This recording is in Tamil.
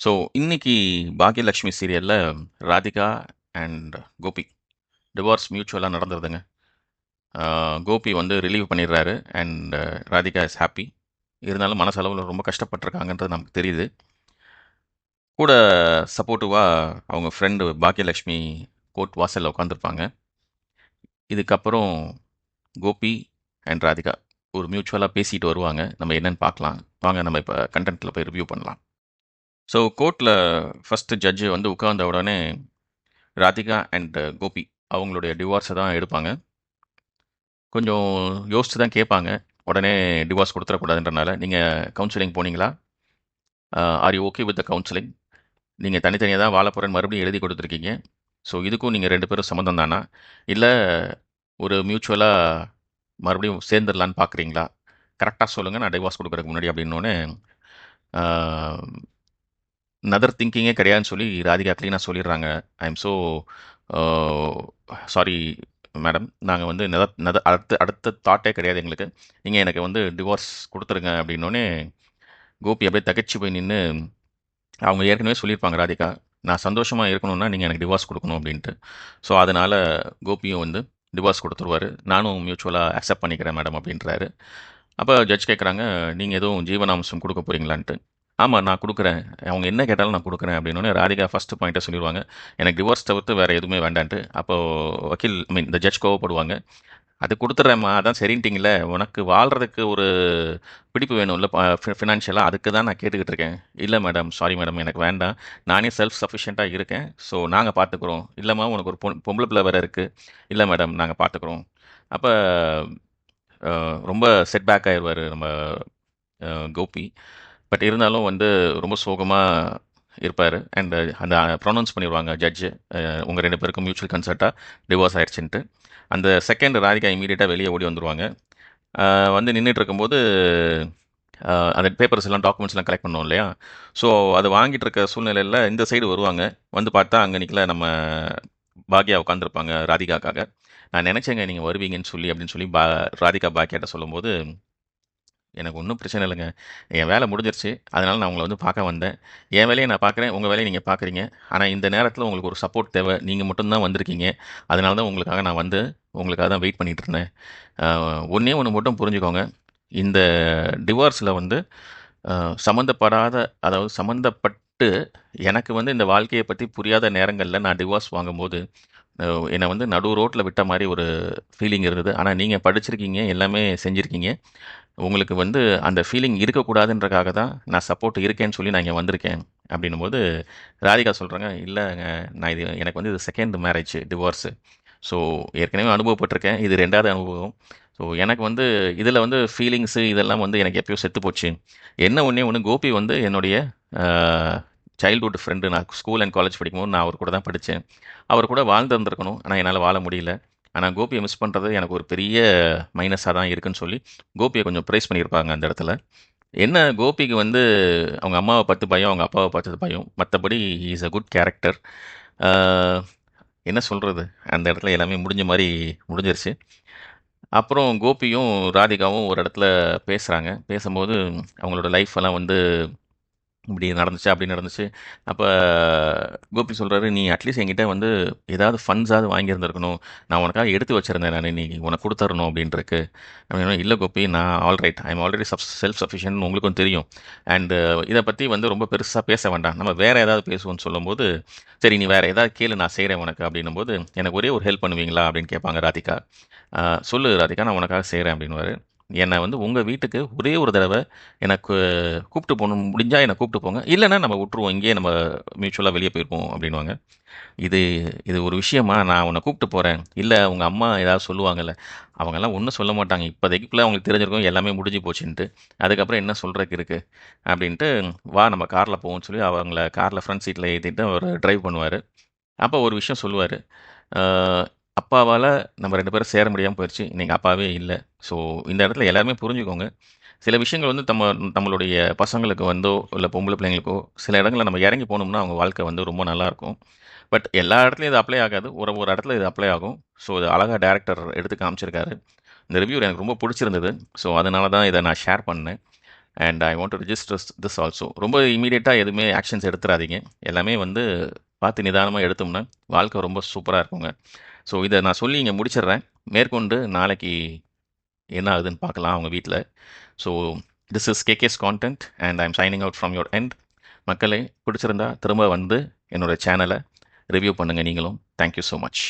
ஸோ இன்னைக்கு பாக்யலக்ஷ்மி சீரியலில் ராதிகா அண்ட் கோபி. டிவோர்ஸ் மியூச்சுவலாக நடந்துருதுங்க. கோபி வந்து ரிலீவ் பண்ணிடுறாரு அண்ட் ராதிகா இஸ் ஹாப்பி இருந்தாலும் மனசளவில் ரொம்ப கஷ்டப்பட்டிருக்காங்கன்றது நமக்கு தெரியுது. கூட சப்போர்ட்டிவாக அவங்க ஃப்ரெண்டு பாக்யலக்ஷ்மி கோர்ட் வாசலில் உட்காந்துருப்பாங்க இதுக்கப்புறம் கோபி அண்ட் ராதிகா ஒரு மியூச்சுவலாக பேசிட்டு வருவாங்க. நம்ம என்னன்னு பார்க்கலாம். வாங்க நம்ம இப்போ கண்டென்ட்டில் போய் ரிவ்யூ பண்ணலாம். ஸோ கோர்ட்டில் ஃபஸ்ட்டு ஜட்ஜு வந்து உட்கார்ந்த உடனே ராதிகா அண்ட் கோபி அவங்களுடைய டிவோர்ஸை தான் எடுப்பாங்க. கொஞ்சம் யோசித்து தான் கேட்பாங்க. உடனே டிவோர்ஸ் கொடுத்துடக்கூடாதுன்றனால நீங்கள் கவுன்சிலிங் போனீங்களா? Are you okay with the counselling நீங்கள் தனித்தனியாக தான் வாழ மறுபடியும் எழுதி கொடுத்துருக்கீங்க. ஸோ இதுக்கும் நீங்கள் ரெண்டு பேரும் சம்மந்தம் தானா? இல்லை ஒரு மியூச்சுவலாக மறுபடியும் சேர்ந்துடலான்னு பார்க்குறீங்களா கரெக்டாக சொல்லுங்கள் நான் டிவோர்ஸ் கொடுக்குறதுக்கு முன்னாடி அப்படின்னோடனே நதர் திங்கிங்கே கிடையாதுன்னு சொல்லி ராதிகா க்ளீனாக சொல்லிடுறாங்க. I am so sorry madam நாங்கள் வந்து நத நத அடுத்த அடுத்த தாட்டே கிடையாது எங்களுக்கு. நீங்கள் எனக்கு வந்து டிவோர்ஸ் கொடுத்துருங்க அப்படின்னோடனே கோபி அப்படியே தகச்சு போய் நின்று அவங்க ஏற்கனவே சொல்லியிருப்பாங்க ராதிகா நான் சந்தோஷமாக இருக்கணும்னா நீங்கள் எனக்கு டிவோர்ஸ் கொடுக்கணும் அப்படின்ட்டு. ஸோ அதனால் கோபியும் வந்து டிவோர்ஸ் கொடுத்துருவாரு. நானும் மியூச்சுவலாக அக்செப்ட் பண்ணிக்கிறேன் மேடம் அப்படின்றாரு. அப்போ ஜட்ஜ் கேட்குறாங்க நீங்கள் எதுவும் ஜீவனாம்சம் கொடுக்க போகிறீங்களான்ட்டு ஆமாம் நான் கொடுக்குறேன். அவங்க என்ன கேட்டாலும் நான் கொடுக்குறேன் அப்படின்னு ராதிகா ஃபஸ்ட்டு பாயிண்ட்டை சொல்லிடுவாங்க எனக்கு டிவோர்ஸ் தவிர்த்து வேறு எதுவுமே வேண்டான்ட்டு. அப்போது வக்கீல் ஐ மீன் இந்த ஜட்ஜ் கோவப்படுவாங்க. அது கொடுத்துட்றேம்மா அதான் சரின்ட்டிங்களே உனக்கு வாழ்கிறதுக்கு ஒரு பிடிப்பு வேணும்ல ஃபினான்ஷியலாக அதுக்கு தான் நான் கேட்டுக்கிட்டு இருக்கேன். இல்லை மேடம் சாரி மேடம் எனக்கு வேண்டாம். நானே செல்ஃப் சஃபிஷியண்ட்டாக இருக்கேன். ஸோ நாங்கள் பார்த்துக்குறோம் இல்லைம்மா உனக்கு ஒரு பொ பொம்பளை பிள்ளை வேறு இருக்குது இல்லை மேடம் நாங்கள் பார்த்துக்குறோம் அப்போ ரொம்ப செட்பேக் ஆயிடுவார் நம்ம கோபி. பட் இருந்தாலும் வந்து ரொம்ப சோகமாக இருப்பார். அண்ட் uh, அந்த uh, ப்ரொனவுன்ஸ் பண்ணிடுவாங்க ஜட்ஜு uh, உங்கள் ரெண்டு பேருக்கும் மியூச்சுவல் கன்சர்ட்டாக டிவோர்ஸ் ஆயிடுச்சுன்ட்டு. அந்த செகண்ட் ராதிகா இமீடியட்டாக வெளியே ஓடி வந்துடுவாங்க வந்து நின்றுட்டு இருக்கும்போது அந்த பேப்பர்ஸ் எல்லாம் டாக்குமெண்ட்ஸ்லாம் கலெக்ட் பண்ணோம் இல்லையா? ஸோ அதை வாங்கிட்டு இருக்க சூழ்நிலையில் இந்த சைடு வருவாங்க. வந்து பார்த்தா அங்கே நிற்கல நம்ம பாக்யா உட்காந்துருப்பாங்க ராதிகாக்காக. நான் நினச்சேங்க நீங்கள் வருவீங்கன்னு சொல்லி அப்படின்னு சொல்லி பா ராதிகா பாக்கியாட்ட சொல்லும்போது எனக்கு ஒன்றும் பிரச்சனை இல்லைங்க. என் வேலை முடிஞ்சிருச்சு. அதனால் நான் உங்களை வந்து பார்க்க வந்தேன். என் வேலையை நான் பார்க்குறேன். உங்கள் வேலையை நீங்கள் பார்க்குறீங்க. ஆனால் இந்த நேரத்தில் உங்களுக்கு ஒரு சப்போர்ட் தேவை. நீங்கள் மட்டும்தான் வந்திருக்கீங்க. அதனால தான் உங்களுக்காக நான் வந்து உங்களுக்காக தான் வெயிட் பண்ணிகிட்ருந்தேன் இருந்தேன். ஒன்று மட்டும் புரிஞ்சுக்கோங்க. இந்த டிவோர்ஸில் வந்து சம்மந்தப்படாத அதாவது சம்மந்தப்பட்டு எனக்கு வந்து இந்த வாழ்க்கையை பற்றி புரியாத நேரங்களில் நான் டிவோர்ஸ் வாங்கும்போது என்னை வந்து நடு ரோட்டில் விட்ட மாதிரி ஒரு ஃபீலிங் இருந்தது. ஆனால் நீங்கள் படிச்சிருக்கீங்க எல்லாமே செஞ்சுருக்கீங்க. உங்களுக்கு வந்து அந்த ஃபீலிங் இருக்கக்கூடாதுன்றக்காக தான் நான் சப்போர்ட் இருக்கேன்னு சொல்லி நான் இங்கே வந்திருக்கேன் அப்படின்னும் போது ராதிகா சொல்கிறாங்க இல்லைங்க நான் இது எனக்கு வந்து இது செகண்ட் மேரேஜ் டிவோர்ஸு ஸோ ஏற்கனவே அனுபவப்பட்டிருக்கேன். இது ரெண்டாவது அனுபவம். ஸோ எனக்கு வந்து இதில் வந்து ஃபீலிங்ஸு இதெல்லாம் வந்து எனக்கு எப்பயோ செத்து போச்சு. என்ன ஒன்றே ஒன்று கோபி வந்து என்னுடைய சைல்ட்ஹுட் ஃப்ரெண்டு நான் ஸ்கூல் அண்ட் காலேஜ் படிக்கும்போது நான் அவர் கூட தான் படித்தேன் அவர் கூட வாழ்ந்துருந்துருக்கணும் ஆனால் என்னால் வாழ முடியல. ஆனால் கோபியை மிஸ் பண்ணுறது எனக்கு ஒரு பெரிய மைனஸாக தான் இருக்குன்னு சொல்லி கோபியை கொஞ்சம் ப்ரைஸ் பண்ணியிருப்பாங்க அந்த இடத்துல. என்ன கோபிக்கு வந்து அவங்க அம்மாவை பார்த்து பயம் அவங்க அப்பாவை பார்த்து பயம் மற்றபடி இஸ் அ குட் கேரக்டர் என்ன சொல்கிறது அந்த இடத்துல எல்லாமே முடிஞ்ச மாதிரி முடிஞ்சிருச்சு. அப்புறம் கோபியும் ராதிகாவும் ஒரு இடத்துல பேசுகிறாங்க பேசும்போது அவங்களோட லைஃப் எல்லாம் வந்து இப்படி நடந்துச்சு அப்படி நடந்துச்சு. அப்போ கோபி சொல்கிறாரு நீ அட்லீஸ்ட் என்கிட்ட வந்து ஏதாவது ஃபண்ட்ஸாவது வாங்கியிருந்திருக்கணும். நான் உனக்காக எடுத்து வச்சுருந்தேன் நான். நீ உனக்கு கொடுத்துடணும் அப்படின்ட்டுருக்கு அப்படின்னா இல்லை கோபி நான் alright I am already sub self sufficient உங்களுக்கும் தெரியும். அண்டு இதை பற்றி வந்து ரொம்ப பெருசாக பேச வேண்டாம். நம்ம வேறு ஏதாவது பேசுவோம்னு சொல்லும்போது சரி நீ வேறு ஏதாவது கேளு நான் செய்கிறேன் உனக்கு அப்படின்னும் போது எனக்கு ஒரே ஒரு ஹெல்ப் பண்ணுவீங்களா? அப்படின்னு கேட்பாங்க ராதிகா. சொல்லு ராதிகா நான் உனக்காக செய்கிறேன் அப்படின்னுவாரு. என்னை வந்து உங்கள் வீட்டுக்கு ஒரே ஒரு தடவை எனக்கு கூப்பிட்டு போகணும் முடிஞ்சால் என்னை கூப்பிட்டு போங்க. இல்லைன்னா நம்ம விட்டுருவோம் இங்கேயே நம்ம மியூச்சுவலாக வெளியே போயிருப்போம் அப்படின்வாங்க இது இது ஒரு விஷயமா நான் உன்னை கூப்பிட்டு போகிறேன் இல்லை உங்கள் அம்மா ஏதாவது சொல்லுவாங்கல்ல அவங்கெல்லாம் ஒன்றும் சொல்ல மாட்டாங்க. இப்போதைக்குள்ளே அவங்களுக்கு தெரிஞ்சிருக்கும் எல்லாமே முடிஞ்சு போச்சுன்ட்டு. அதுக்கப்புறம் என்ன சொல்கிறதுக்கு இருக்குது அப்படின்ட்டு வா நம்ம காரில் போவோம்னு சொல்லி அவங்கள காரில் ஃப்ரண்ட் சீட்டில் ஏற்றிட்டு அவர் டிரைவ் பண்ணுவார். அப்போ ஒரு விஷயம் சொல்லுவார். அப்பாவால் நம்ம ரெண்டு பேரும் சேர முடியாமல் போயிடுச்சு இன்றைக்கி அப்பாவே இல்லை. ஸோ இந்த இடத்துல எல்லாருமே புரிஞ்சுக்கோங்க. சில விஷயங்கள் வந்து நம்ம நம்மளுடைய பசங்களுக்கு வந்தோ இல்லை பொம்பளை பிள்ளைங்களுக்கோ சில இடங்களில் நம்ம இறங்கி போனோம்னா அவங்க வாழ்க்கை வந்து ரொம்ப நல்லாயிருக்கும் பட் எல்லா இடத்துலையும் இது அப்ளை ஆகாது. ஒரு ஒரு இடத்துல இது அப்ளை ஆகும். ஸோ இது அழகாக டேரக்டர் எடுத்து காமிச்சிருக்காரு. இந்த ரிவ்யூ எனக்கு ரொம்ப பிடிச்சிருந்தது. ஸோ அதனால தான் இதை நான் ஷேர் பண்ணேன். And I want to register this also ரொம்ப இமீடியட்டாக எதுவுமே ஆக்ஷன்ஸ் எடுத்துறாதீங்க. எல்லாமே வந்து பார்த்து நிதானமாக எடுத்தோம்னா வாழ்க்கை ரொம்ப சூப்பராக இருக்குங்க. ஸோ இதை நான் சொல்லி இங்கே முடிச்சிடுறேன். மேற்கொண்டு நாளைக்கு என்ன ஆகுதுன்னு பார்க்கலாம் அவங்க வீட்டில் so this is KK's content and I am signing out from your end மக்களே பிடிச்சிருந்தா திரும்ப வந்து என்னோடய சேனலை ரிவ்யூ பண்ணுங்கள் நீங்களும். Thank you so much